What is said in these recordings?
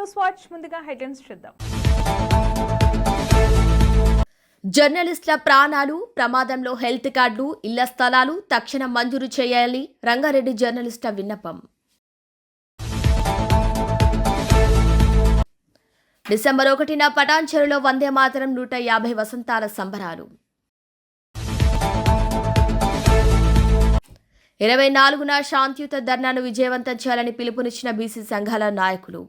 News watch ముందుగా headlines చూద్దాం. జర్నలిస్టుల ప్రాణాలు ప్రమాదంలో హెల్త్ కార్డులు ఇళ్ళ స్థలాలు తక్షణం మంజూరు చేయాలి రంగారెడ్డి జర్నలిస్టుల విన్నపం. డిసెంబర్ ఒకటిన పటాన్చెరులో వందే మాతరం నూట యాభై వసంతాల సంబరాలు. ఇరవై నాలుగున శాంతియుత ధర్నాను విజయవంతం చేయాలని పిలుపునిచ్చిన బీసీ సంఘాల నాయకులు.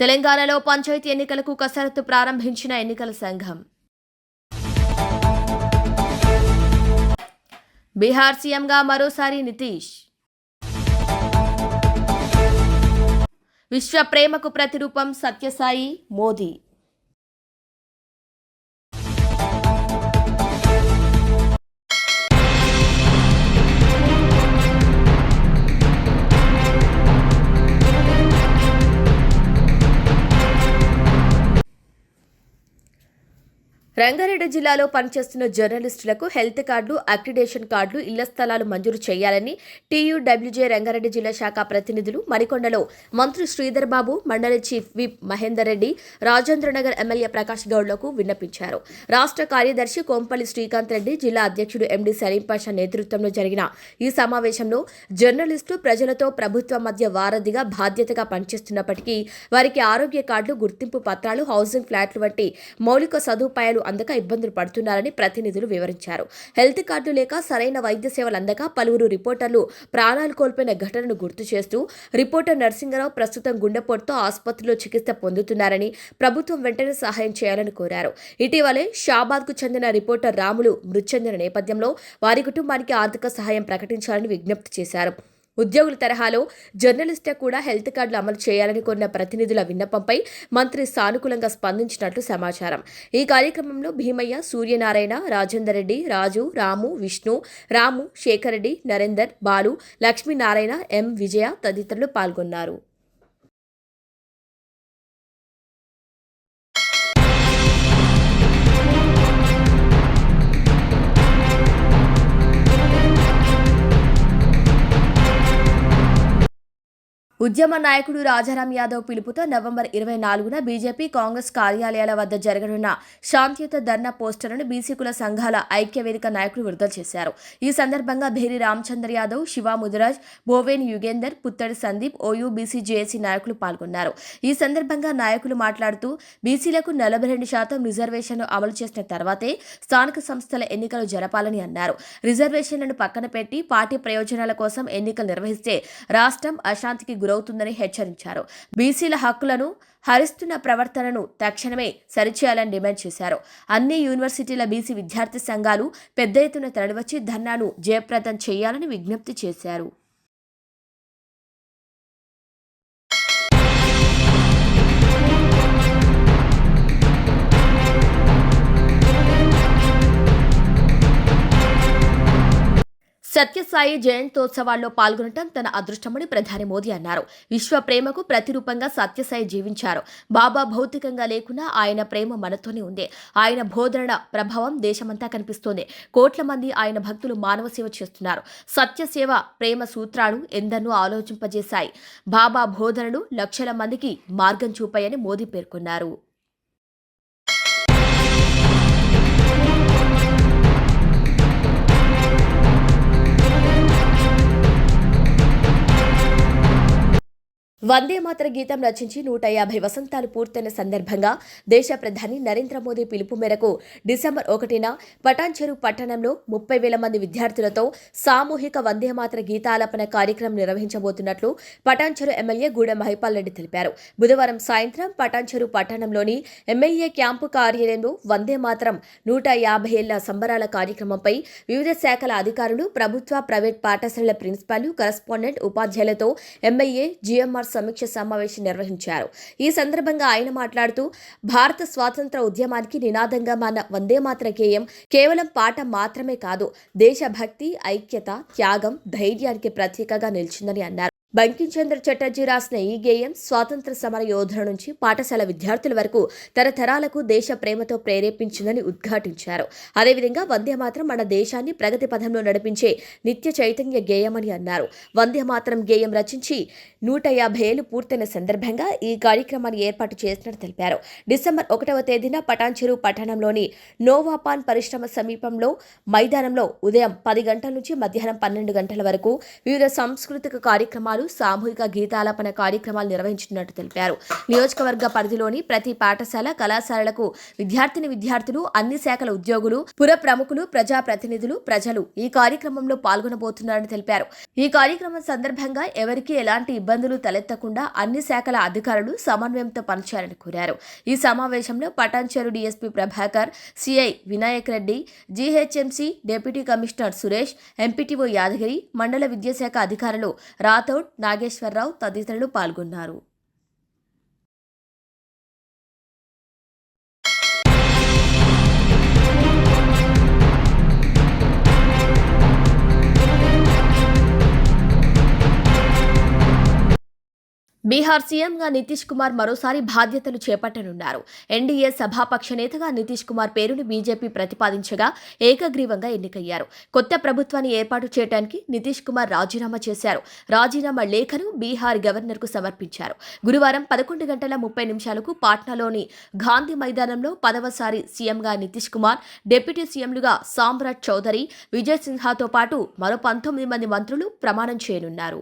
తెలంగాణలో పంచాయతీ ఎన్నికలకు కసరత్తు ప్రారంభించిన ఎన్నికల సంఘం. బీహార్ సీఎంగా మరోసారి నితీష్. విశ్వ ప్రేమకు ప్రతిరూపం సత్యసాయి మోదీ. రంగారెడ్డి జిల్లాలో పనిచేస్తున్న జర్నలిస్టులకు హెల్త్ కార్డులు అక్రిడేషన్ కార్డులు ఇళ్ళ స్థలాలు మంజూరు చేయాలని టీయూడబ్ల్యూజే రంగారెడ్డి జిల్లా శాఖ ప్రతినిధులు మరికొండలో మంత్రి శ్రీధర్ బాబు మండలి chief whip Mahender Reddy Rajendranagar MLA Prakash గౌడ్లకు విన్నపించారు. రాష్ట్ర కార్యదర్శి కోంపల్లి శ్రీకాంత్ రెడ్డి జిల్లా అధ్యక్షుడు ఎండి సలీం పాషా నేతృత్వంలో జరిగిన ఈ సమావేశంలో జర్నలిస్టు ప్రజలతో ప్రభుత్వం మధ్య వారధిగా బాధ్యతగా పనిచేస్తున్నప్పటికీ వారికి ఆరోగ్య కార్డులు గుర్తింపు పత్రాలు హౌసింగ్ ఫ్లాట్లు వంటి మౌలిక సదుపాయాలు అందక ఇబ్బందులు పడుతున్నారని ప్రతినిధులు వివరించారు. హెల్త్ కార్డు లేక సరైన వైద్య సేవలు అందక పలువురు రిపోర్టర్లు ప్రాణాలు కోల్పోయిన ఘటనను గుర్తు చేస్తూ రిపోర్టర్ నరసింగరావు ప్రస్తుతం గుండెపోటుతో ఆసుపత్రిలో చికిత్స పొందుతున్నారని ప్రభుత్వం వెంటనే సహాయం చేయాలని కోరారు. ఇటీవలే షాబాద్కు చెందిన రిపోర్టర్ రాములు మృతి చెందిన నేపథ్యంలో వారి కుటుంబానికి ఆర్థిక సహాయం ప్రకటించాలని విజ్ఞప్తి చేశారు. ఉద్యోగుల తరహాలో జర్నలిస్టులకు కూడా హెల్త్ కార్డులు అమలు చేయాలని కోరిన ప్రతినిధుల విన్నపంపై మంత్రి సానుకూలంగా స్పందించినట్లు సమాచారం. ఈ కార్యక్రమంలో భీమయ్య సూర్యనారాయణ రాజేందర్ రెడ్డి రాజు రాము విష్ణు రాము శేఖర్ రెడ్డి నరేందర్ బాలు లక్ష్మీనారాయణ ఎం విజయ తదితరులు పాల్గొన్నారు. ఉద్యమ నాయకుడు రాజారాం యాదవ్ పిలుపుతో నవంబర్ ఇరవై నాలుగున బీజేపీ కాంగ్రెస్ కార్యాలయాల వద్ద జరగనున్న శాంతియుత ధర్నా పోస్టర్ను బీసీ కుల సంఘాల ఐక్య వేదిక నాయకులు విడుదల చేశారు. ఈ సందర్భంగా భేరి రామచంద్ర యాదవ్ శివ ముదిరాజ్ బోవేన్ యుగేందర్ పుత్తడి సందీప్ ఓయూ బీసీ జేఏసీ నాయకులు పాల్గొన్నారు. ఈ సందర్భంగా నాయకులు మాట్లాడుతూ బీసీలకు నలభై రెండు శాతం రిజర్వేషన్లు అమలు చేసిన తర్వాతే స్థానిక సంస్థల ఎన్నికలు జరపాలని అన్నారు. రిజర్వేషన్లను పక్కన పెట్టి పార్టీ ప్రయోజనాల కోసం ఎన్నికలు నిర్వహిస్తే రాష్ట్రం అశాంతికి గురవుతుందని హెచ్చరించారు. బీసీల హక్కులను హరిస్తున్న ప్రవర్తనను తక్షణమే సరిచేయాలని డిమాండ్ చేశారు. అన్ని యూనివర్సిటీల బీసీ విద్యార్థి సంఘాలు పెద్ద ఎత్తున తరలివచ్చి ధర్నాను జయప్రదం చేయాలని విజ్ఞప్తి చేశారు. సత్యసాయి జయంతోత్సవాల్లో పాల్గొనడం తన అదృష్టమని ప్రధాని మోదీ అన్నారు. విశ్వ ప్రేమకు ప్రతిరూపంగా సత్యసాయి జీవించారు. బాబా భౌతికంగా లేకున్నా ఆయన ప్రేమ మనతోనే ఉంది. ఆయన బోధన ప్రభావం దేశమంతా కనిపిస్తోంది. కోట్ల మంది ఆయన భక్తులు మానవ సేవ చేస్తున్నారు. సత్యసేవ ప్రేమ సూత్రాలు ఎందరినో ఆలోచింపజేశాయి. బాబా బోధనలు లక్షల మందికి మార్గం చూపాయని మోదీ పేర్కొన్నారు. వందే మాతర గీతం రచించి నూట యాభై వసంతాలు పూర్తయిన సందర్భంగా దేశ ప్రధాని నరేంద్ర మోదీ పిలుపు మేరకు డిసెంబర్ ఒకటిన పటాన్చెరు పట్టణంలో ముప్పై వేల మంది విద్యార్థులతో సామూహిక వందే మాతర గీతాలాపన కార్యక్రమం నిర్వహించబోతున్నట్లు పటాన్చెరు ఎమ్మెల్యే గూడెం మహిపాల్ రెడ్డి తెలిపారు. బుధవారం సాయంత్రం పటాన్చెరు పట్టణంలోని ఎమ్మెల్యే క్యాంపు కార్యాలయంలో వందే మాతరం నూట యాభై ఏళ్ళ సంబరాల కార్యక్రమంపై వివిధ శాఖల అధికారులు ప్రభుత్వ ప్రైవేట్ పాఠశాలల ప్రిన్సిపాల్ కరస్పాండెంట్ ఉపాధ్యాయులతో ఎమ్మెల్యే జీఎంఆర్ సమీక్ష సమావేశం నిర్వహించారు. ఈ సందర్భంగా ఆయన మాట్లాడుతూ భారత స్వాతంత్ర ఉద్యమానికి నినాదంగా మన వందే మాత్ర గేయం కేవలం పాట మాత్రమే కాదు దేశభక్తి ఐక్యత త్యాగం ధైర్యానికి ప్రతీకగా నిలిచిందని అన్నారు. బంకించంద్ర చటర్జీ రాసిన ఈ గేయం స్వాతంత్ర సమర యోధుల నుంచి పాఠశాల విద్యార్థుల వరకు తరతరాలకు దేశ ప్రేమతో ప్రేరేపించిందని ఉద్ఘాటించారు. అదేవిధంగా వందే మాత్రం మన దేశాన్ని ప్రగతి పథంలో నడిపించే నిత్య చైతన్య గేయమని అన్నారు. వందే మాత్రం గేయం రచించి నూట యాభై ఏళ్ళు పూర్తయిన సందర్భంగా ఈ కార్యక్రమాన్ని ఏర్పాటు చేసినట్టు తెలిపారు. డిసెంబర్ ఒకటవ తేదీన పటాన్చెరు పట్టణంలోని నోవాపాన్ పరిశ్రమ సమీపంలో మైదానంలో ఉదయం పది గంటల నుంచి మధ్యాహ్నం పన్నెండు గంటల వరకు వివిధ సాంస్కృతిక కార్యక్రమాలు సామూహిక గీతాలాపన కార్యక్రమాలు నిర్వహించినట్టు తెలిపారు. నియోజకవర్గ పరిధిలోని ప్రతి పాఠశాల కళాశాలలకు విద్యార్థిని విద్యార్థులు అన్ని శాఖల ఉద్యోగులు పుర ప్రముఖులు ప్రజా ప్రతినిధులు ప్రజలు ఈ కార్యక్రమంలో పాల్గొనబోతున్నారని తెలిపారు. ఈ కార్యక్రమం సందర్భంగా ఎవరికీ ఎలాంటి ఇబ్బందులు తలెత్తకుండా అన్ని శాఖల అధికారులు సమన్వయంతో పనిచేయాలని కోరారు. ఈ సమావేశంలో Patancheru DSP Prabhakar CI Vinayak Reddy GHMC deputy commissioner Suresh MPTO Yadagiri మండల విద్యాశాఖ అధికారులు రాథౌడ్ నాగేశ్వరరావు తదితరులు పాల్గొన్నారు. బీహార్ సీఎంగా నితీష్ కుమార్ మరోసారి బాధ్యతలు చేపట్టనున్నారు. ఎన్డీఏ సభాపక్ష నేతగా నితీష్ కుమార్ పేరును బీజేపీ ప్రతిపాదించగా ఏకగ్రీవంగా ఎన్నికయ్యారు. కొత్త ప్రభుత్వాన్ని ఏర్పాటు చేయడానికి నితీష్ కుమార్ రాజీనామా చేశారు. రాజీనామా లేఖను బీహార్ గవర్నర్కు సమర్పించారు. గురువారం పదకొండు గంటల ముప్పై నిమిషాలకు పాట్నాలోని గాంధీ మైదానంలో పదవసారి సీఎంగా నితీష్ కుమార్ డిప్యూటీ సీఎంలుగా సామ్రాట్ చౌదరి విజయ్ సిన్హాతో పాటు మరో పంతొమ్మిది మంది మంత్రులు ప్రమాణం చేయనున్నారు.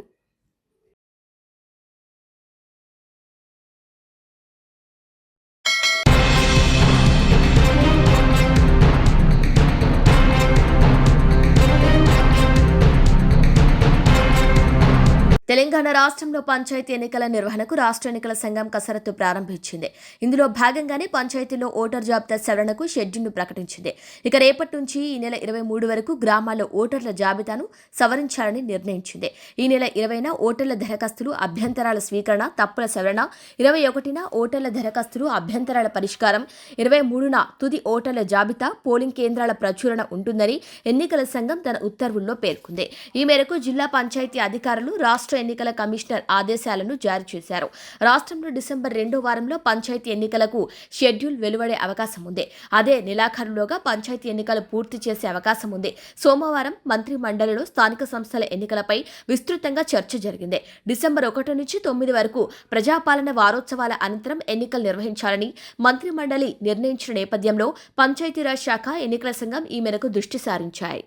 తెలంగాణ రాష్ట్రంలో పంచాయతీ ఎన్నికల నిర్వహణకు రాష్ట్ర ఎన్నికల సంఘం కసరత్తు ప్రారంభించింది. ఇందులో భాగంగానే పంచాయతీలో ఓటర్ జాబితా సవరణకు షెడ్యూల్ను ప్రకటించింది. ఇక రేపటి నుంచి ఈ నెల ఇరవై మూడు వరకు గ్రామాల్లో ఓటర్ల జాబితాను సవరించాలని నిర్ణయించింది. ఈ నెల ఇరవైన ఓటర్ల దరఖాస్తులు అభ్యంతరాల స్వీకరణ తప్పుల సవరణ ఇరవై ఒకటిన ఓటర్ల దరఖాస్తులు అభ్యంతరాల పరిష్కారం ఇరవై మూడున తుది ఓటర్ల జాబితా పోలింగ్ కేంద్రాల ప్రచురణ ఉంటుందని ఎన్నికల సంఘం తన ఉత్తర్వుల్లో పేర్కొంది. ఈ మేరకు జిల్లా పంచాయతీ అధికారులు రాష్ట్ర ఎన్నికల కమిషనర్ ఆదేశాలను జారీ చేశారు. రాష్ట్రంలో డిసెంబర్ రెండో వారంలో పంచాయతీ ఎన్నికలకు షెడ్యూల్ వెలువడే అవకాశం ఉంది. అదే నెలాఖరులోగా పంచాయతీ ఎన్నికలు పూర్తి చేసే అవకాశం ఉంది. సోమవారం మంత్రి మండలిలో స్థానిక సంస్థల ఎన్నికలపై విస్తృతంగా చర్చ జరిగింది. డిసెంబర్ ఒకటి నుంచి తొమ్మిది వరకు ప్రజాపాలన వారోత్సవాల అనంతరం ఎన్నికలు నిర్వహించాలని మంత్రి మండలి నిర్ణయించిన నేపథ్యంలో పంచాయతీరాజ్ శాఖ ఎన్నికల సంఘం ఈ మేరకు దృష్టి సారించాయి.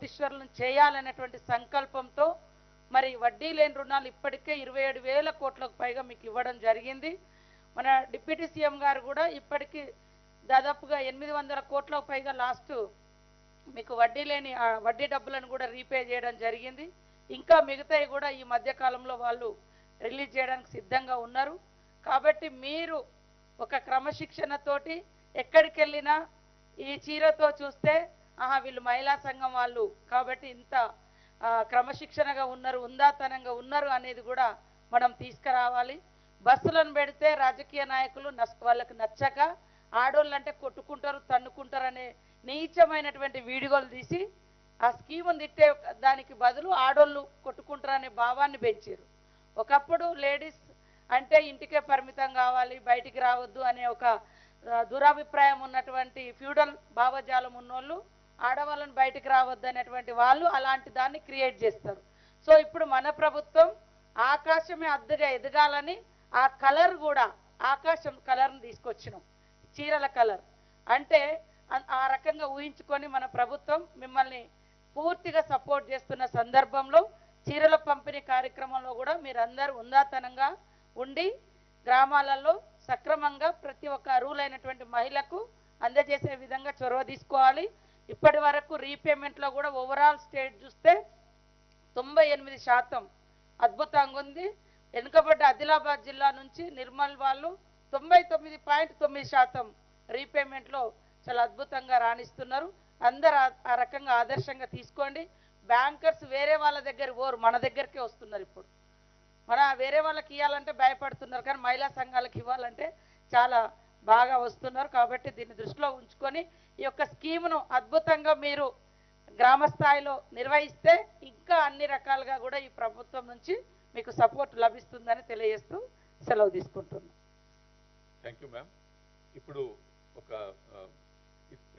కోటీశ్వరులను చేయాలనేటువంటి సంకల్పంతో మరి వడ్డీ లేని రుణాలు ఇప్పటికే ఇరవై ఏడు వేల కోట్లకు పైగా మీకు ఇవ్వడం జరిగింది. మన డిప్యూటీ సీఎం గారు కూడా ఇప్పటికీ దాదాపుగా ఎనిమిది వందల కోట్లకు పైగా లాస్ట్ మీకు వడ్డీ లేని ఆ వడ్డీ డబ్బులను కూడా రీపే చేయడం జరిగింది. ఇంకా మిగతాయి కూడా ఈ మధ్య కాలంలో వాళ్ళు రిలీజ్ చేయడానికి సిద్ధంగా ఉన్నారు. కాబట్టి మీరు ఒక క్రమశిక్షణతోటి ఎక్కడికి వెళ్ళినా ఈ చీరతో చూస్తే ఆహా వీళ్ళు మహిళా సంఘం వాళ్ళు కాబట్టి ఇంత క్రమశిక్షణగా ఉన్నారు ఉందాతనంగా ఉన్నారు అనేది కూడా మనం తీసుకురావాలి. బస్సులను పెడితే రాజకీయ నాయకులు నస్ వాళ్ళకి నచ్చక ఆడోళ్ళంటే కొట్టుకుంటారు తన్నుకుంటారు అనే నీచమైనటువంటి వీడియోలు తీసి ఆ స్కీమును తిట్టే దానికి బదులు ఆడోళ్ళు కొట్టుకుంటారనే భావాన్ని పెంచారు. ఒకప్పుడు లేడీస్ అంటే ఇంటికే పరిమితం కావాలి బయటికి రావద్దు అనే ఒక దురాభిప్రాయం ఉన్నటువంటి ఫ్యూడల్ భావజాలం ఉన్నోళ్ళు ఆడవాళ్ళని బయటకు రావద్దనేటువంటి వాళ్ళు అలాంటి దాన్ని క్రియేట్ చేస్తారు. సో ఇప్పుడు మన ప్రభుత్వం ఆకాశమే అద్దగా ఎదగాలని ఆ కలర్ కూడా ఆకాశం కలర్ని తీసుకొచ్చినాం. చీరల కలర్. అంటే ఆ- ఆ రకంగా ఊహించుకొని మన ప్రభుత్వం మిమ్మల్ని పూర్తిగా సపోర్ట్ చేస్తున్న సందర్భంలో చీరల పంపిణీ కార్యక్రమంలో కూడా మీరందరూ ఉందాతనంగా ఉండి గ్రామాలలో సక్రమంగా ప్రతి ఒక్క అర్హులైనటువంటి మహిళకు అందజేసే విధంగా చొరవ తీసుకోవాలి. ఇప్పటి వరకు రీపేమెంట్లో కూడా ఓవరాల్ స్టేట్ చూస్తే తొంభై ఎనిమిది శాతం అద్భుతంగా ఉంది. వెనుకబడ్డ ఆదిలాబాద్ జిల్లా నుంచి నిర్మల్ వాళ్ళు తొంభై తొమ్మిది పాయింట్ తొమ్మిది శాతం రీపేమెంట్లో చాలా అద్భుతంగా రాణిస్తున్నారు. అందరు ఆ- రకంగా ఆదర్శంగా తీసుకోండి. బ్యాంకర్స్ వేరే వాళ్ళ దగ్గర ఓరు మన దగ్గరికే వస్తున్నారు ఇప్పుడు. మన వేరే వాళ్ళకి ఇవ్వాలంటే భయపడుతున్నారు కానీ మహిళా సంఘాలకు ఇవ్వాలంటే చాలా బాగా వస్తున్నారు. కాబట్టి దీన్ని దృష్టిలో ఉంచుకొని ఈ యొక్క స్కీమ్ను అద్భుతంగా మీరు గ్రామ స్థాయిలో నిర్వహిస్తే ఇంకా అన్ని రకాలుగా కూడా ఈ ప్రభుత్వం నుంచి మీకు సపోర్ట్ లభిస్తుందని తెలియజేస్తూ సెలవు తీసుకుంటున్నాను థ్యాంక్ యూ మ్యామ్ ఇప్పుడు ఒక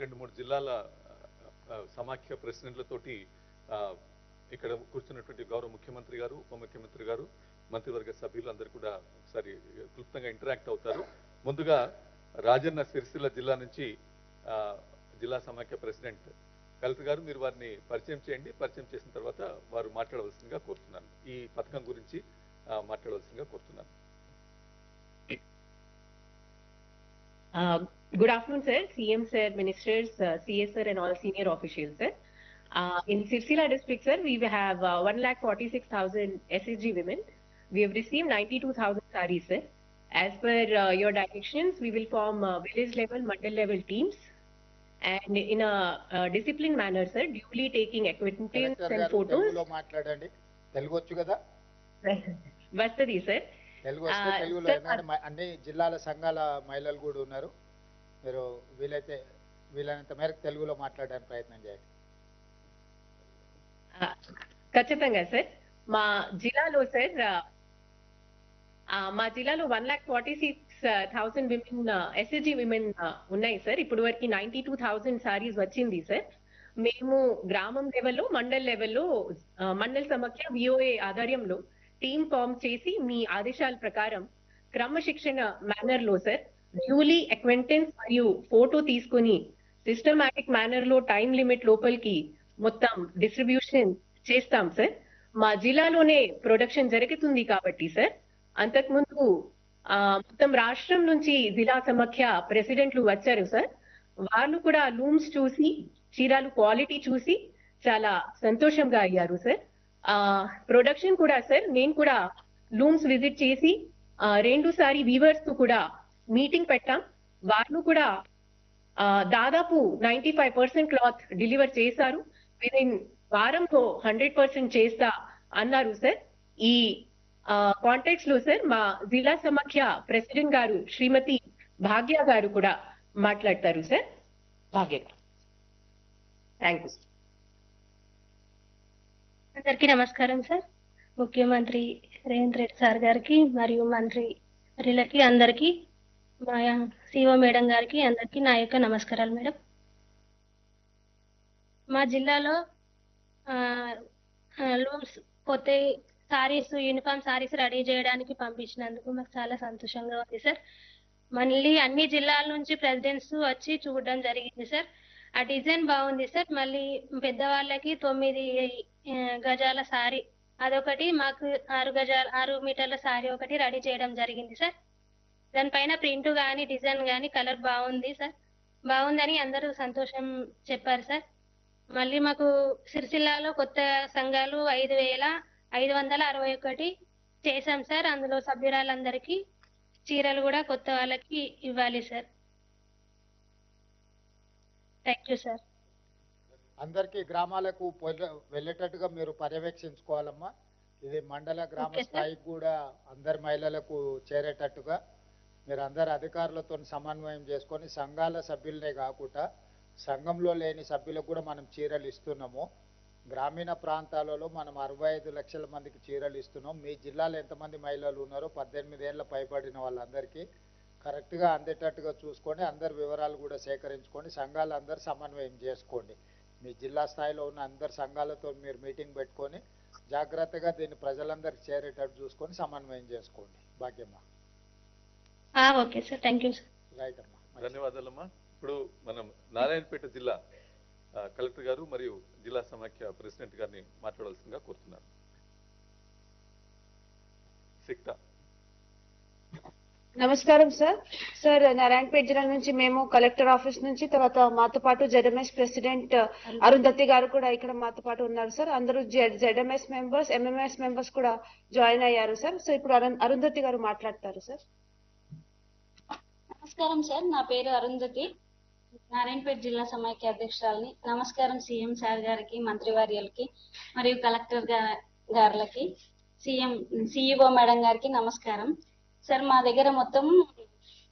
రెండు మూడు జిల్లాల సమాఖ్య ప్రెసిడెంట్లతోటి ఇక్కడ కూర్చున్నటువంటి గౌరవ ముఖ్యమంత్రి గారు ఉప ముఖ్యమంత్రి గారు మంత్రివర్గ సభ్యులు అందరూ కూడా ఒకసారి క్లుప్తంగా ఇంటరాక్ట్ అవుతారు. ముందుగా రాజన్న సిరిసిల్ల జిల్లా నుంచి జిల్లా సమాఖ్య ప్రెసిడెంట్ కలిత గారు మీరు వారిని పరిచయం చేయండి. పరిచయం చేసిన తర్వాత వారు మాట్లాడవలసిందిగా కోరుతున్నాను. ఈ పథకం గురించి మాట్లాడవలసిందిగా కోరుతున్నాను. Good afternoon sir CM sir ministers CSR and all senior official sir in Sircilla district sir we have one lakh forty six thousand SSG women we have receive ninety two thousand saris sir as per your directions we will form village level mandal level teams And in a disciplined manner, sir, duly taking acquaintance collector and గారు photos. తెలుగులో మాట్లాడండి. తెలుగు వచ్చు కదా? Vastadi, sir. Telugu వస్తే తెలుగులో sir, అన్ని జిల్లాల సంఘాల మహిళలు కూడా ఉన్నారు. మీరు వీలైతే వీలైనంత మేరకు తెలుగులో మాట్లాడడానికి ప్రయత్నం చేయండి. ఖచ్చితంగా సార్ మా జిల్లాలో సార్ మా జిల్లాలో one lakh forty six thousand women SSG women ఉన్నాయి సార్ ఇప్పుడు వరకు నైన్టీ టూ థౌసండ్ సారీస్ వచ్చింది సార్ మేము గ్రామం లెవెల్లో మండల్ లెవెల్లో uh, మండల్ సమాఖ్య విఓఏ ఆధ్వర్యంలో టీమ్ ఫామ్ చేసి మీ ఆదేశాల ప్రకారం క్రమశిక్షణ మేనర్లో సార్ డ్యూలీ అక్వెంటెన్స్ మరియు ఫోటో తీసుకుని సిస్టమాటిక్ మేనర్లో టైం లిమిట్ లోపలికి మొత్తం డిస్ట్రిబ్యూషన్ చేస్తాం సార్ మా జిల్లాలోనే ప్రొడక్షన్ జరుగుతుంది కాబట్టి సార్ అంతకుముందు మొత్తం రాష్ట్రం నుంచి జిల్లా సమాఖ్య ప్రెసిడెంట్లు వచ్చారు సార్. వాళ్ళు కూడా లూమ్స్ చూసి చీరాలు క్వాలిటీ చూసి చాలా సంతోషంగా అయ్యారు సార్. ఆ ప్రొడక్షన్ కూడా సార్ నేను కూడా లూమ్స్ విజిట్ చేసి రెండుసారి రెండు సారి వీవర్స్తో కూడా మీటింగ్ పెట్టాం. వాళ్ళు కూడా దాదాపు ninety five percent cloth deliver చేశారు. విదిన్ ఇన్ వారంలో హండ్రెడ్ పర్సెంట్ చేస్తా అన్నారు సార్. ఈ కాంటాక్ట్స్లో సార్ మా జిల్లా సమాఖ్య ప్రెసిడెంట్ గారు శ్రీమతి భాగ్య గారు కూడా మాట్లాడతారు సార్ భాగ్య గారు. థ్యాంక్ యూ అందరికీ నమస్కారం సార్ ముఖ్యమంత్రి రేవంత్ రెడ్డి సార్ గారికి మరియు మంత్రి రిలకి అందరికీ మా సిఓ మేడం గారికి అందరికీ నా యొక్క నమస్కారాలు మేడం. మా జిల్లాలో లూమ్స్ కొత్త సారీస్ యూనిఫామ్ సారీస్ రెడీ చేయడానికి పంపించినందుకు మాకు చాలా సంతోషంగా ఉంది సార్ మళ్ళీ అన్ని జిల్లాల నుంచి ప్రెసిడెంట్స్ వచ్చి చూడడం జరిగింది సార్ ఆ డిజైన్ బాగుంది సార్ మళ్ళీ పెద్దవాళ్ళకి తొమ్మిది గజాల సారీ అదొకటి మాకు ఆరు గజాల ఆరు మీటర్ల సారీ ఒకటి రెడీ చేయడం జరిగింది సార్ దానిపైన ప్రింట్ కానీ డిజైన్ కానీ కలర్ బాగుంది సార్ బాగుందని అందరూ సంతోషం చెప్పారు సార్ మళ్ళీ మాకు సిరిసిల్లాలో కొత్త సంఘాలు ఐదు వేల ఐదు వందల అరవై ఒకటి చేశాం సార్. అందులో సభ్యురాలందరికీ చీరలు కూడా కొత్త వాళ్ళకి ఇవ్వాలి సార్. Thank you sir. అందరికీ గ్రామాలకు వెళ్ళేటట్టుగా మీరు పర్యవేక్షించుకోవాలమ్మా. ఇది మండల గ్రామ. స్థాయికి కూడా అందరి మహిళలకు చేరేటట్టుగా మీరు అందరు అధికారులతో సమన్వయం చేసుకొని సంఘాల సభ్యులనే కాకుండా సంఘంలో లేని సభ్యులకు కూడా మనం చీరలు ఇస్తున్నాము. గ్రామీణ ప్రాంతాలలో మనం అరవై ఐదు లక్షల మందికి చీరలు ఇస్తున్నాం. మీ జిల్లాలో ఎంతమంది మహిళలు ఉన్నారో పద్దెనిమిది ఏళ్ళ పైబడిన వాళ్ళందరికీ కరెక్ట్గా అందేటట్టుగా చూసుకొని అందరి వివరాలు కూడా సేకరించుకొని సంఘాలు అందరు సమన్వయం చేసుకోండి. మీ జిల్లా స్థాయిలో ఉన్న అందరు సంఘాలతో మీరు మీటింగ్ పెట్టుకొని జాగ్రత్తగా దీన్ని ప్రజలందరికీ చేరేటట్టు చూసుకొని సమన్వయం చేసుకోండి. భాగ్యమ్మ. ఆ, okay sir. Thank you sir. Right అమ్మా. ధన్యవాదాలమ్మా. ఇప్పుడు మనం నారాయణపేట జిల్లా కలెక్టర్ గారు మరియు జిల్లా సమాఖ్య ప్రెసిడెంట్ గారిని మాట్లాడాల్సిందిగా కోరుతున్నాను సిక్తా. నమస్కారం సార్. సార్ నారాయణపేట జిల్లా నుంచి మేము కలెక్టర్ ఆఫీస్ నుంచి తర్వాత మాతో పాటు జెడ్ఎంఎస్ ప్రెసిడెంట్ అరుంధతి గారు కూడా ఇక్కడ మాతో పాటు ఉన్నారు సార్. అందరూ జెడ్ఎంఎస్ మెంబర్స్ ఎంఎంఎస్ మెంబర్స్ కూడా జాయిన్ అయ్యారు సార్. సో ఇప్పుడు అరుణ్- అరుంధతి గారు మాట్లాడతారు సార్. నమస్కారం సార్. నా పేరు అరుంధతి నారాయణపేట జిల్లా సమైక్య అధ్యక్షురాలని. నమస్కారం సీఎం సార్ గారికి మంత్రివర్యులకి మరియు కలెక్టర్ గారులకి. సీఎం సిఇఓ మేడం గారికి నమస్కారం. సార్ మా దగ్గర మొత్తం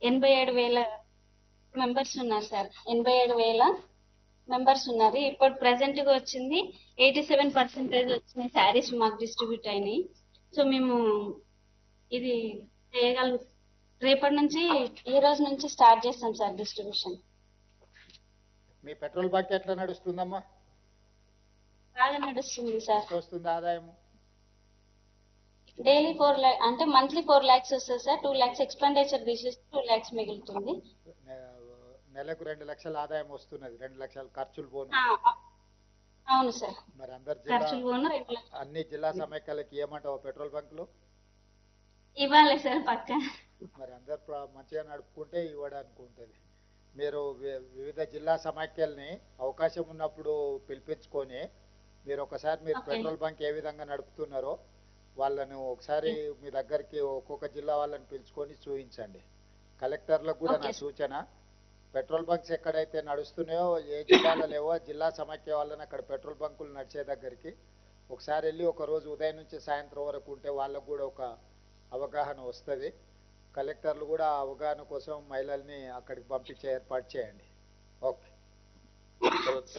ఎనభై ఏడు వేల మెంబర్స్ ఉన్నారు సార్. ఎనభై ఏడు వేల మెంబర్స్ ఉన్నారు. ఇప్పుడు ప్రెసెంట్గా వచ్చింది ఎయిటీ సెవెన్ పర్సెంటేజ్ వచ్చిన శారీస్ మాకు డిస్ట్రిబ్యూట్ అయినాయి. సో మేము ఇది చేయగలం రేపటి నుంచి ఈ రోజు నుంచి స్టార్ట్ చేస్తాం సార్ డిస్ట్రిబ్యూషన్. మీ పెట్రోల్ బంక్ ఎట్లా నడుస్తుందమ్మా? బాగా నడుస్తుంది సార్. వస్తుంది ఆదాయం? డైలీ ఫోర్ ల్యాక్ అంటే మంత్లీ ఫోర్ ల్యాక్స్ వస్తుంది సార్. టూ ల్యాక్స్ ఎక్స్పెండిచర్ తీసేసి టూ ల్యాక్స్ మిగులుతుంది. నెలకు రెండు లక్షల ఆదాయం వస్తున్నది. రెండు లక్షల ఖర్చులు పోను. అవును సార్. మరి అందరు ఖర్చులు పోను రెండు లక్షలు అన్ని జిల్లా సమైక్యాలకి ఏమంటావు పెట్రోల్ బంకులు? ఇవ్వాలి సార్ పక్క. మరి అందరు మంచిగా నడుపుకుంటే ఇవ్వడానికి ఉంటుంది మీరు వి- వివిధ జిల్లా సమాఖ్యల్ని అవకాశం ఉన్నప్పుడు పిలిపించుకొని మీరు ఒకసారి మీరు. పెట్రోల్ బంక్ ఏ విధంగా నడుపుతున్నారో వాళ్ళను ఒకసారి మీ దగ్గరికి ఒక్కొక్క జిల్లా వాళ్ళని పిలుచుకొని చూపించండి కలెక్టర్లకు కూడా నా. సూచన పెట్రోల్ బంక్స్ ఎక్కడైతే నడుస్తున్నాయో ఏ జిల్లాలో లేవో జిల్లా సమాఖ్య వాళ్ళని అక్కడ పెట్రోల్ బంకులు నడిచే దగ్గరికి ఒకసారి వెళ్ళి ఒక రోజు ఉదయం నుంచి సాయంత్రం వరకు ఉంటే వాళ్ళకు కూడా ఒక అవగాహన వస్తుంది కలెక్టర్లు కూడా అవగాహన కోసం మహిళల్ని అక్కడికి పంపించే ఏర్పాటు చేయండి. ఓకే.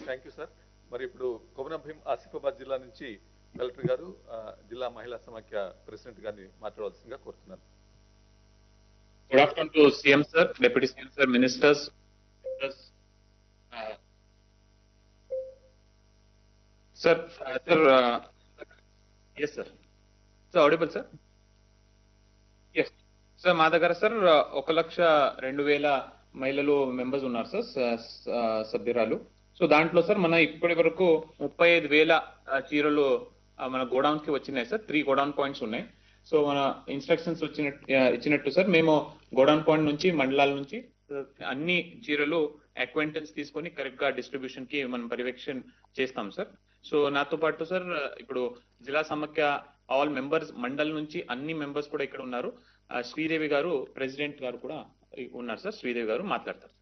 థ్యాంక్ యూ సార్ మరి ఇప్పుడు కొమరం భీం ఆసిఫాబాద్ జిల్లా నుంచి కలెక్టర్ గారు జిల్లా మహిళా సమాఖ్య ప్రెసిడెంట్ గారిని మాట్లాడవలసిందిగా కోరుతున్నాను. Good afternoon to CM sir, Deputy CM sir, ministers. ministers, uh, Sir, uh, sir, uh, yes sir. Sir, audible sir? Yes. Sir మా దగ్గర సార్ ఒక లక్ష రెండు వేల మహిళలు మెంబర్స్ ఉన్నారు సార్ స- సభ్యురాలు. సో దాంట్లో సార్ మన ఇప్పటి వరకు ముప్పై ఐదు వేల చీరలు మన గోడౌన్కి వచ్చినాయి సార్ త్రీ గోడౌన్ పాయింట్స్ ఉన్నాయి. సో మన ఇన్స్ట్రక్షన్స్ వచ్చినట్టు ఇచ్చినట్టు సార్ మేము గోడౌన్ పాయింట్ నుంచి మండలాల నుంచి అన్ని చీరలు అక్వెంటెన్స్ తీసుకొని కరెక్ట్గా డిస్ట్రిబ్యూషన్కి మనం పర్యవేక్షణ చేస్తాం సార్. సో నాతో పాటు సార్ ఇప్పుడు జిల్లా సమాఖ్య ఆల్ మెంబర్స్ మండల్ నుంచి అన్ని మెంబర్స్ కూడా ఇక్కడ ఉన్నారు. శ్రీదేవి గారు ప్రెసిడెంట్ గారు కూడా ఉన్నారు సార్. శ్రీదేవి గారు మాట్లాడతారు.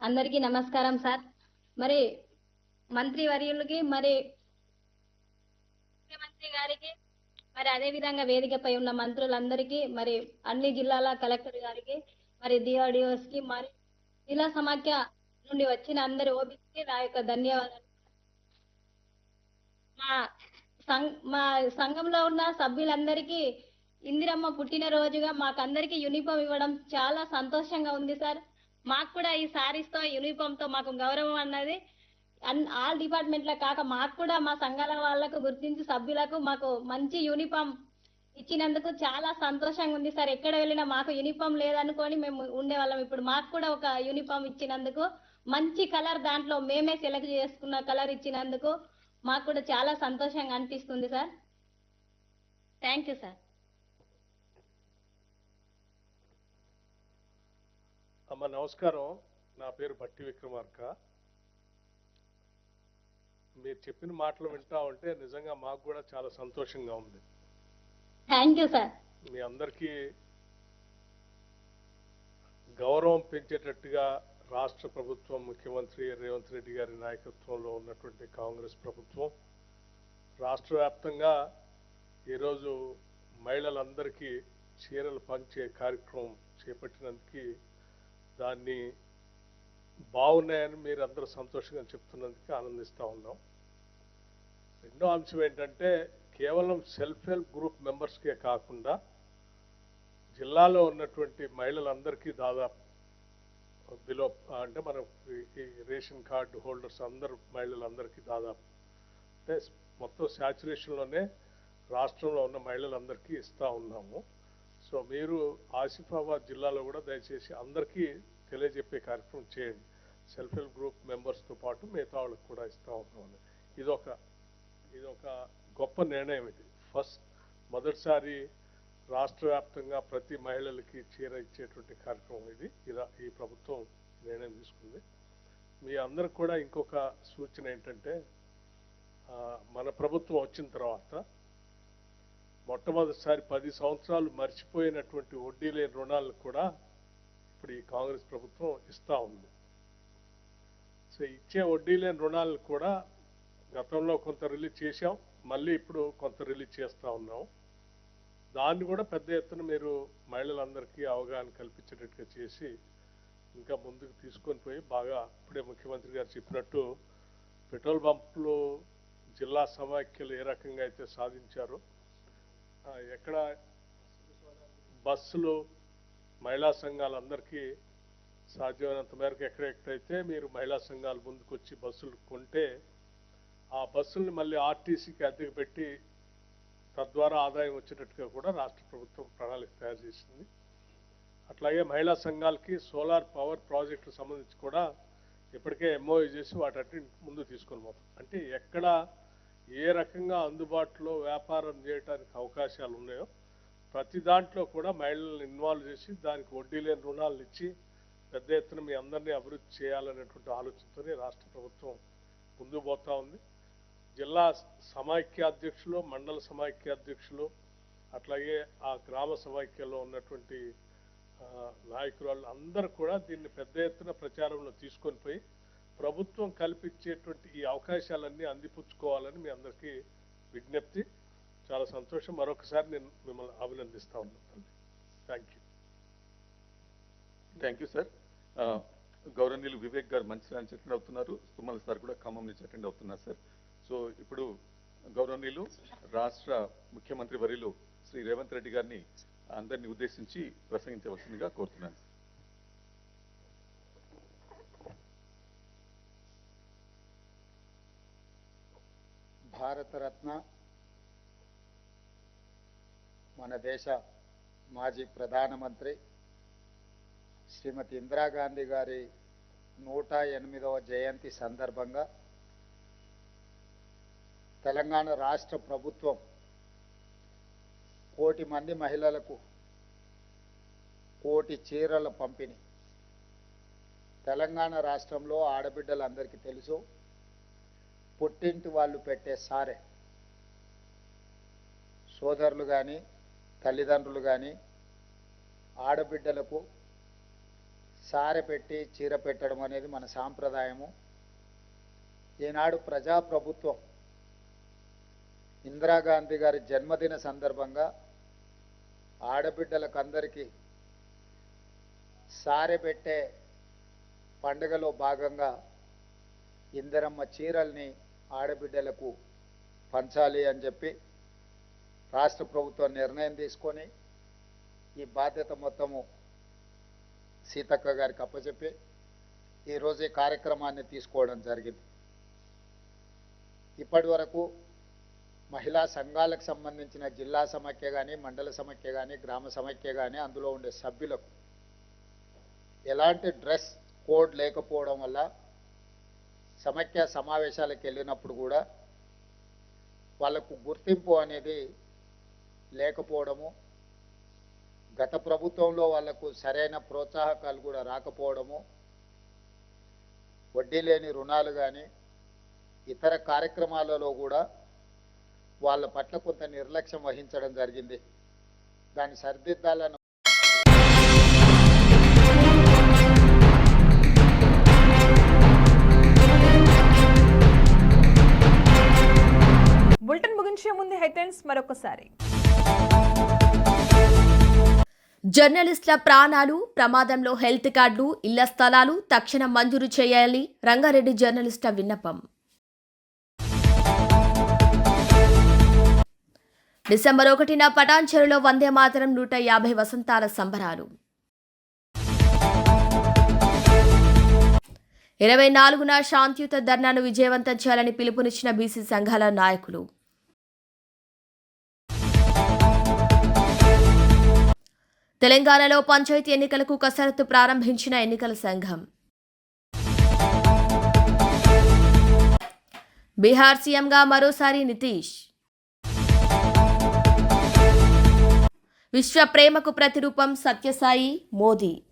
అందరికీ నమస్కారం సార్. మరి మంత్రి వర్యులకి మరి ముఖ్యమంత్రి గారికి మరి అదే విధంగా వేదికపై ఉన్న మంత్రులందరికీ మరి అన్ని జిల్లాల కలెక్టర్ గారికి మరి డిఆర్డిఓస్కి మరి జిల్లా సమాఖ్య నుండి వచ్చిన అందరి ఓబీసీకి నా యొక్క ధన్యవాదాలు. మా మా సంఘంలో ఉన్న సభ్యులందరికీ ఇందిరమ్మ పుట్టినరోజుగా మాకందరికీ యూనిఫామ్ ఇవ్వడం చాలా సంతోషంగా ఉంది సార్. మాకు కూడా ఈ శారీస్తో యూనిఫామ్తో మాకు గౌరవం అన్నది అన్- ఆల్ డిపార్ట్మెంట్లో కాక మాకు కూడా మా సంఘాల వాళ్ళకు గుర్తించి సభ్యులకు మాకు మంచి యూనిఫామ్ ఇచ్చినందుకు చాలా సంతోషంగా ఉంది సార్. ఎక్కడ వెళ్ళినా మాకు యూనిఫామ్ లేదనుకొని మేము ఉండేవాళ్ళం ఇప్పుడు మాకు కూడా ఒక యూనిఫామ్ ఇచ్చినందుకు మంచి కలర్ దాంట్లో మేమే సెలెక్ట్ చేసుకున్న కలర్ ఇచ్చినందుకు మాకు కూడా చాలా సంతోషంగా అనిపిస్తుంది సార్. థ్యాంక్ యూ సార్ అమ్మ నమస్కారం. నా పేరు బట్టి విక్రమార్క. మీరు చెప్పిన మాటలు వింటా ఉంటే నిజంగా మాకు కూడా చాలా సంతోషంగా ఉంది. థ్యాంక్ యూ సార్ మీ అందరికీ గౌరవం పెంచేటట్టుగా రాష్ట్ర ప్రభుత్వం ముఖ్యమంత్రి రేవంత్ రెడ్డి గారి నాయకత్వంలో ఉన్నటువంటి కాంగ్రెస్ ప్రభుత్వం రాష్ట్ర వ్యాప్తంగా ఈరోజు మహిళలందరికీ చీరలు పంచే కార్యక్రమం చేపట్టినందుకు దాన్ని బాగున్నాయని మీరు అందరూ సంతోషంగా చెప్తున్నందుకు ఆనందిస్తూ ఉన్నాం. రెండో అంశం ఏంటంటే కేవలం సెల్ఫ్ హెల్ప్ గ్రూప్ మెంబర్స్కే కాకుండా జిల్లాలో ఉన్నటువంటి మహిళలందరికీ దాదాపు బిలో అంటే మన ఈ- రేషన్ కార్డు హోల్డర్స్ అందరు మహిళలందరికీ దాదాపు. అంటే మొత్తం శాచురేషన్లోనే రాష్ట్రంలో ఉన్న మహిళలందరికీ ఇస్తూ ఉన్నాము. సో మీరు ఆసిఫాబాద్ జిల్లాలో కూడా దయచేసి అందరికీ తెలియజెప్పే కార్యక్రమం చేయండి. సెల్ఫ్ హెల్ప్ గ్రూప్ మెంబర్స్తో పాటు మిగతా వాళ్ళకి కూడా ఇస్తూ ఉన్నాము. ఇదొక ఇదొక గొప్ప నిర్ణయం ఇది. ఫస్ట్ మొదటిసారి రాష్ట్ర వ్యాప్తంగా ప్రతి మహిళలకి చీర ఇచ్చేటువంటి కార్యక్రమం ఇది. ఇలా ఈ ప్రభుత్వం నిర్ణయం తీసుకుంది. మీ అందరికి కూడా ఇంకొక సూచన ఏంటంటే మన ప్రభుత్వం వచ్చిన తర్వాత మొట్టమొదటిసారి పది సంవత్సరాలు మర్చిపోయినటువంటి వడ్డీ లేని రుణాలను కూడా ఇప్పుడు ఈ కాంగ్రెస్ ప్రభుత్వం ఇస్తూ ఉంది. సో ఇచ్చే వడ్డీ లేని రుణాలను కూడా గతంలో కొంత రిలీజ్ చేశాం మళ్ళీ ఇప్పుడు కొంత రిలీజ్ చేస్తూ ఉన్నాం. దాన్ని కూడా పెద్ద ఎత్తున మీరు మహిళలందరికీ అవగాహన కల్పించేటట్టుగా చేసి ఇంకా ముందుకు తీసుకొని పోయి బాగా ఇప్పుడే ముఖ్యమంత్రి గారు చెప్పినట్టు పెట్రోల్ పంపులు జిల్లా సమాఖ్యలు ఏ రకంగా అయితే సాధించారో ఎక్కడ బస్సులు మహిళా సంఘాలందరికీ సాధ్యమైనంత మేరకు ఎక్కడెక్కడైతే మీరు మహిళా సంఘాలు ముందుకొచ్చి బస్సులు కొంటే ఆ బస్సుల్ని మళ్ళీ ఆర్టీసీకి అద్దెకు పెట్టి తద్వారా ఆదాయం వచ్చేటట్టుగా కూడా రాష్ట్ర ప్రభుత్వం ప్రణాళిక తయారు చేసింది. అట్లాగే మహిళా సంఘాలకి సోలార్ పవర్ ప్రాజెక్టులకు సంబంధించి కూడా ఇప్పటికే ఎంఓయూ చేసి వాటి ముందు తీసుకొని పోతాం. అంటే ఎక్కడ ఏ రకంగా అందుబాటులో వ్యాపారం చేయడానికి అవకాశాలు ఉన్నాయో ప్రతి దాంట్లో కూడా మహిళలను ఇన్వాల్వ్ చేసి దానికి వడ్డీ లేని రుణాలు ఇచ్చి పెద్ద ఎత్తున మీ అందరినీ అభివృద్ధి చేయాలనేటువంటి ఆలోచనతోనే రాష్ట్ర ప్రభుత్వం ముందుకు పోతా ఉంది. జిల్లా సమాఖ్య అధ్యక్షులు మండల సమాఖ్య అధ్యక్షులు అట్లాగే ఆ గ్రామ సమాఖ్యలో ఉన్నటువంటి ఆ, నాయకురాళ్ళు అందరూ కూడా దీన్ని పెద్ద ఎత్తున ప్రచారంలో తీసుకొని పోయి ప్రభుత్వం కల్పించేటువంటి ఈ అవకాశాలన్నీ అందిపుచ్చుకోవాలని మీ అందరికీ విజ్ఞప్తి. చాలా సంతోషం. మరొకసారి నేను మిమ్మల్ని అభినందిస్తా ఉన్నాను. తల్లి thank you thank you sir గౌరవనీయులు వివేక్ గారు మంచి అటెండ్ అవుతున్నారు. తుమ్మల సార్ కూడా ఖమ్మం నుంచి అటెండ్ అవుతున్నారు సార్ సో ఇప్పుడు గౌరవనీయులు రాష్ట్ర ముఖ్యమంత్రి వర్యులు శ్రీ రేవంత్ రెడ్డి గారిని అందరినీ ఉద్దేశించి ప్రసంగించవలసిందిగా కోరుతున్నాను. భారతరత్న మన దేశ మాజీ ప్రధానమంత్రి శ్రీమతి ఇందిరాగాంధీ గారి నూట ఎనిమిదవ జయంతి సందర్భంగా తెలంగాణ రాష్ట్ర ప్రభుత్వం కోటి మంది మహిళలకు కోటి చీరల పంపిణీ. తెలంగాణ రాష్ట్రంలో ఆడబిడ్డలందరికీ తెలుసు పుట్టింటి వాళ్ళు పెట్టే సారే. సోదరులు కానీ తల్లిదండ్రులు కానీ ఆడబిడ్డలకు సారె పెట్టి చీర పెట్టడం అనేది మన సాంప్రదాయము. ఈనాడు ప్రజాప్రభుత్వం ఇందిరాగాంధీ గారి జన్మదిన సందర్భంగా ఆడబిడ్డలకు అందరికీ సారె పెట్టే పండుగలో భాగంగా ఇందరమ్మ చీరల్ని ఆడబిడ్డలకు పంచాలి అని చెప్పి రాష్ట్ర ప్రభుత్వం నిర్ణయం తీసుకొని ఈ బాధ్యత మొత్తము సీతక్క గారికి అప్పచెప్పి ఈరోజు ఈ కార్యక్రమాన్ని తీసుకోవడం జరిగింది. ఇప్పటి వరకు మహిళా సంఘాలకు సంబంధించిన జిల్లా సమాఖ్య కానీ మండల సమాఖ్య కానీ గ్రామ సమైక్య కానీ అందులో ఉండే సభ్యులకు ఎలాంటి డ్రెస్ కోడ్ లేకపోవడం వల్ల సమైక్య సమావేశాలకు వెళ్ళినప్పుడు కూడా వాళ్ళకు గుర్తింపు అనేది లేకపోవడము గత ప్రభుత్వంలో వాళ్ళకు సరైన ప్రోత్సాహకాలు కూడా రాకపోవడము వడ్డీ లేని రుణాలు కానీ ఇతర కార్యక్రమాలలో కూడా వాళ్ళ పట్ల కొంత నిర్లక్ష్యం వహించడం జరిగింది. దాన్ని సరిదిద్దాలని బులెటిన్ ముగించే ముందు హెడ్లైన్స్ మరొకసారి. జర్నలిస్టుల ప్రాణాలు ప్రమాదంలో హెల్త్ కార్డులు ఇళ్ళ స్థలాలు తక్షణం మంజూరు చేయాలి రంగారెడ్డి జర్నలిస్టుల విన్నపం. డిసెంబర్ ఒకటిన పటాన్చెరులో వందే మాతరం నూట యాభై వసంతాల సంబరాలు. ఇరవై నాలుగున శాంతియుత ధర్నాను విజయవంతం చేయాలని పిలుపునిచ్చిన బీసీ సంఘాల నాయకులు. తెలంగాణలో పంచాయతీ ఎన్నికలకు కసరత్తు ప్రారంభించిన ఎన్నికల సంఘం. బీహార్ సీఎంగా మరోసారి నితీష్. విశ్వ ప్రేమకు ప్రతిరూపం సత్యసాయి మోదీ.